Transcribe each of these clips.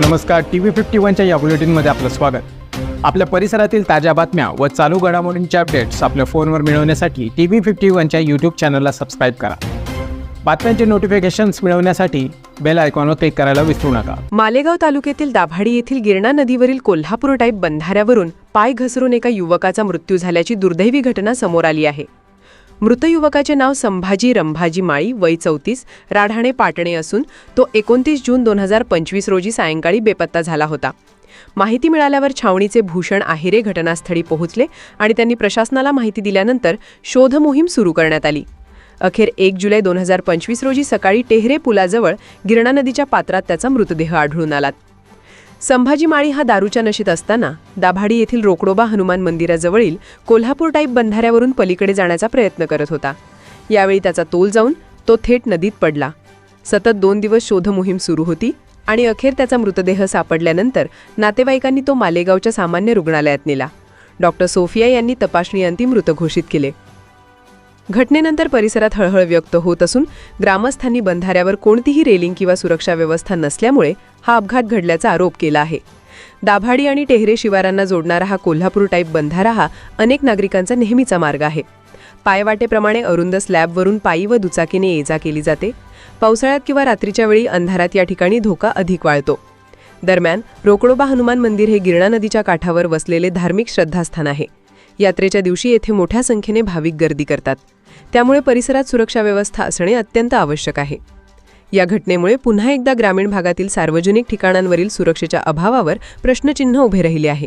नमस्कार T V fifty वनच्या या बुलेटिनमध्ये आपलं स्वागत. आपल्या परिसरातील ताज्या बातम्या व चालू घडामोडींचे अपडेट्स आपल्या फोनवर मिळवण्यासाठी टी व्ही फिफ्टी वनच्या यूट्यूब चॅनलला सबस्क्राईब करा. बातम्यांचे नोटिफिकेशन्स मिळवण्यासाठी बेल आयकॉनवर क्लिक करायला विसरू नका. मालेगाव तालुक्यातील दाभाडी येथील गिरणा नदीवरील कोल्हापूर टाईप बंधाऱ्यावरून पाय घसरून एका युवकाचा मृत्यू झाल्याची दुर्दैवी घटना समोर आली आहे. मृत युवकाचे नाव संभाजी रंभाजी माळी वय चौतीस राढाणे पाटणे असून तो एकोणतीस जून दोन हजार पंचवीस रोजी सायंकाळी बेपत्ता झाला होता. माहिती मिळाल्यावर छावणीचे भूषण आहिरे घटनास्थळी पोहोचले आणि त्यांनी प्रशासनाला माहिती दिल्यानंतर शोध मोहीम सुरू करण्यात आली. अखेर एक जुलै दोन हजार पंचवीस रोजी सकाळी टेहरे पुलाजवळ गिरणा नदीच्या पात्रात त्याचा मृतदेह आढळून आला. संभाजी माळी हा दारूच्या नशेत असताना दाभाडी येथील रोकडोबा हनुमान मंदिराजवळील कोल्हापूर टाईप बंधाऱ्यावरून पलीकडे जाण्याचा प्रयत्न करत होता. यावेळी त्याचा तोल जाऊन तो थेट नदीत पडला. सतत दोन दिवस शोध मोहीम सुरू होती आणि अखेर त्याचा मृतदेह सापडल्यानंतर नातेवाईकांनी तो मालेगावच्या सामान्य रुग्णालयात नेला. डॉक्टर सोफिया यांनी तपासणीअंती मृत घोषित केले. घटनेनंतर परिसरात हळहळ व्यक्त होत असून ग्रामस्थांनी बंधाऱ्यावर कोणतीही रेलिंग किंवा सुरक्षा व्यवस्था नसल्यामुळे हा अपघात घडल्याचा आरोप केला आहे. दाभाडी आणि टेहरे शिवारांना जोडणारा हा कोल्हापूर टाईप बंधारा हा अनेक नागरिकांचा नेहमीचा मार्ग आहे. पायवाटेप्रमाणे अरुंद स्लॅबवरून पायी व दुचाकीने ये जा केली जाते. पावसाळ्यात किंवा रात्रीच्या वेळी अंधारात या ठिकाणी धोका अधिक वाळतो दरम्यान रोकडोबा हनुमान मंदिर हे गिरणा नदीच्या काठावर वसलेले धार्मिक श्रद्धास्थान आहे. यात्रेच्या दिवशी येथे मोठ्या संख्येने भाविक गर्दी करतात. त्यामुळे परिसरात सुरक्षा व्यवस्था असणे अत्यंत आवश्यक आहे. या घटनेमुळे पुन्हा एकदा ग्रामीण भागातील सार्वजनिक ठिकाणांवरील सुरक्षेच्या अभावावर प्रश्नचिन्ह उभे राहिले आहे.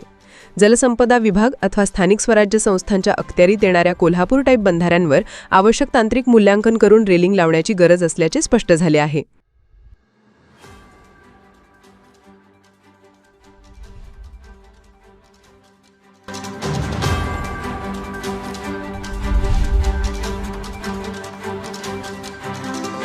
जलसंपदा विभाग अथवा स्थानिक स्वराज्य संस्थांच्या अखत्यारीत येणाऱ्या कोल्हापूर टाईप बंधाऱ्यांवर आवश्यक तांत्रिक मूल्यांकन करून रेलिंग लावण्याची गरज असल्याचे स्पष्ट झाले आहे.